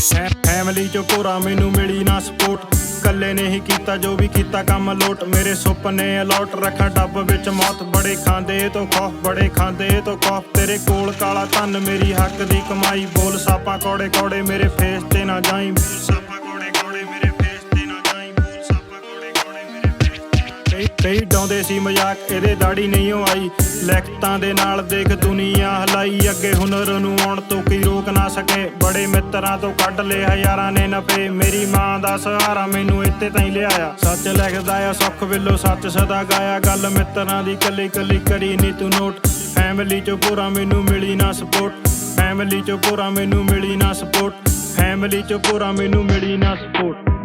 Family ਚੋਂ ਪੂਰਾ ਮੈਨੂੰ ਮਿਲੀ ਨਾ ਸਪੋਰਟ ਕੱਲੇ ਨੇ ਹੀ ਕੀਤਾ ਜੋ ਵੀ ਕੀਤਾ ਕੰਮ ਲੋਟ। ਮੇਰੇ ਸੁਪਨੇ ਅਲੋਟ ਰੱਖਾਂ ਡੱਬ ਵਿੱਚ ਮੌਤ। ਬੜੇ ਖਾਂਦੇ ਤੋਂ ਖੌਫ, ਬੜੇ ਖਾਂਦੇ ਤੋਂ ਖੌਫ। ਤੇਰੇ ਕੋਲ ਕਾਲਾ ਧਨ, ਮੇਰੀ ਹੱਕ ਦੀ ਕਮਾਈ। ਬੋਲ ਸਾਪਾ ਕੌੜੇ ਕੌੜੇ ਮੇਰੇ ਫੇਸ ਤੇ ਨਾ ਜਾਈ। ਕਈ ਡਾਉਂਦੇ ਸੀ ਮਜ਼ਾਕ, ਇਹਦੇ ਦਾੜੀ ਨਹੀਂ ਓ ਆਈ। ਲਿਖਤਾਂ ਦੇ ਨਾਲ ਦੇਖ ਦੁਨੀਆ ਹਲਾਈ। ਅੱਗੇ ਹੁਨਰ ਨੂੰ ਆਉਣ ਤੋਂ ਕੀ ਰੋਕ ਨਾ ਸਕੇ। ਬੜੇ ਮਿੱਤਰਾਂ ਤੋਂ ਕੱਢ ਲਏ ਹਜ਼ਾਰਾਂ ਨੇ ਨਫੇ। ਮੇਰੀ ਮਾਂ ਦਾ ਸਹਾਰਾ ਮੈਨੂੰ ਇੱਥੇ ਤਾਈਂ ਲਿਆਇਆ। ਸੱਚ ਲਿਖਦਾ ਆ, ਸੁੱਖ ਵਿੱਲੋ ਸੱਚ ਸਦਾ ਗਾਇਆ। ਗੱਲ ਮਿੱਤਰਾਂ ਦੀ ਕੱਲੀ ਕੱਲੀ ਕਰੀ ਨੀ ਤੂੰ ਨੋਟ। ਫੈਮਿਲੀ ਚੋਂ ਪੂਰਾ ਮੈਨੂੰ ਮਿਲੀ ਨਾ ਸਪੋਰਟ ਫੈਮਿਲੀ ਚੋਂ ਪੂਰਾ ਮੈਨੂੰ ਮਿਲੀ ਨਾ ਸਪੋਰਟ ਫੈਮਿਲੀ ਚੋਂ ਪੂਰਾ ਮੈਨੂੰ ਮਿਲੀ ਨਾ ਸਪੋਰਟ